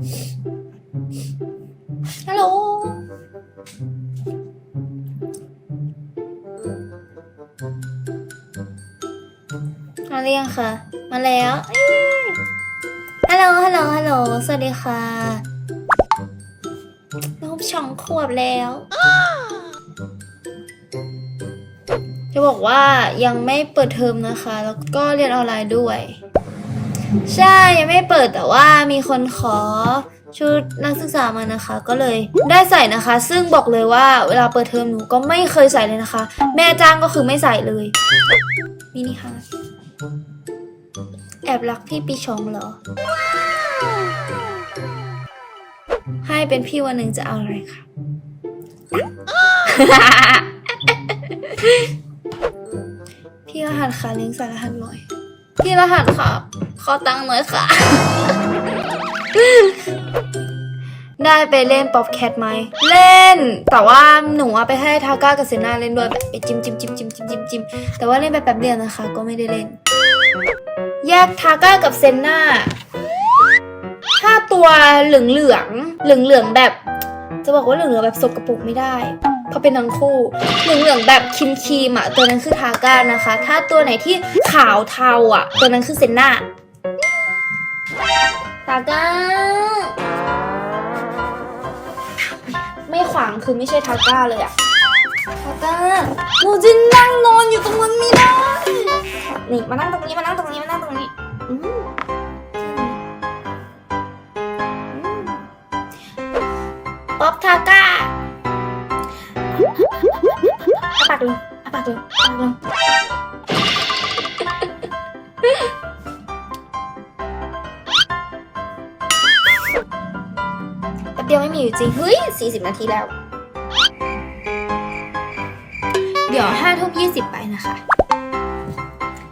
ฮัลโหล มาเรียงค่ะ มาแล้วฮัลโหล ฮัลโหล ฮัลโหล สวัสดีค่ะลูกสองขวบแล้ว จะบอกว่ายังไม่เปิดเทอมนะคะ แล้วก็เรียนออนไลน์ด้วย ใช่ยังไม่เปิดแต่ว่ามีคนขอชุดนักศึกษามานะคะ ก็เลยได้ใส่นะคะ ซึ่งบอกเลยว่าเวลาเปิดเทอมหนูก็ไม่เคยใส่เลยนะคะ แม่จ้างก็คือไม่ใส่เลยมินิฮาร์ทแอบรักพี่ปีชองเหรอ ให้เป็นพี่วันหนึ่งจะเอาอะไรคะพี่รหัสค่ะลิงก์ใส่รหัสหน่อย พี่รหัสค่ะ ขอตังค์หน่อยค่ะ ได้ไปเล่นป๊อปแคทไหม เล่น แต่ว่าหนูเอาไปให้ทาก้ากับเซนาเล่นด้วยแบบไปจิ้มจิ้มจิ้มจิ้มจิ้มจิ้มจิ้มแต่ว่าเล่นไปแป๊บเดียวนะคะ ก็ไม่ได้เล่น แยกทาก้ากับเซนาถ้าตัวเหลืองเหลืองเหลืองเหลืองแบบ จะบอกว่าเหลืองเหลืองแบบสกปรกไม่ได้ เพราะเป็นทั้งคู่เหลืองเหลืองๆแบบครีมคีมอะตัวนั้นคือทาก้านะคะ ถ้าตัวไหนที่ขาวเทาอะ ตัวนั้นคือเซนน่าทาก้าไม่ขวางคือไม่ใช่ทาก้าเลยอะทาก้าหนูจะนั่งนอนอยู่ตรงนั้นไม่ได้นี่มานั่งตรงนี้มานั่งตรงนี้มานั่งตรงากเลยอาปากเลยปากเลยแป๊บเดียวไม่มีอยู่จริง เฮ้ย 40 นาทีแล้ว เดี๋ยว5ทุ่ม20ไปนะคะ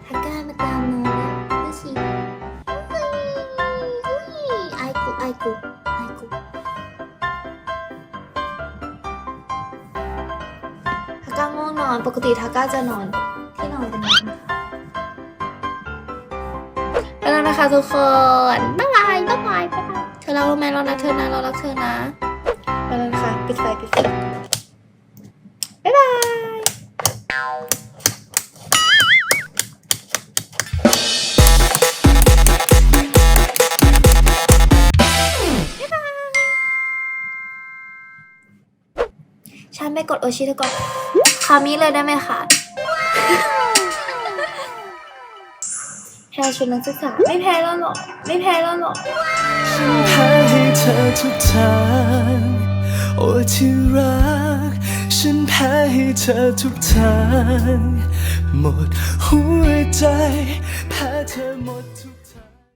ทาก้ามาตามน้องแล้วดูสิเฮ้ยเฮ้ยไอกูไอกู วงนอนปกติทาก้าจะนอนที่นอนตรงนี้ไปแล้วนะคะทุกคนบ๊ายบายบ๊ายบายบ๊ายบายเธอรักเราไหมเรารักเธอนะเรารักเธอนะไปแล้วนะคะปิดไฟปิดไฟบ๊ายบายฉันไปกดโอชิเธอก่อน คามิเลยได้ไหมคะแพ้ชุดนักศึกษาไม่แพ้แล้วหรอ ไม่แพ้แล้วหรอฉันแพ้ให้เธอทุกทางโอ้ที่รัก ฉันแพ้ให้เธอทุกทาง หมดหัวใจ แพ้เธอหมดทุกทาง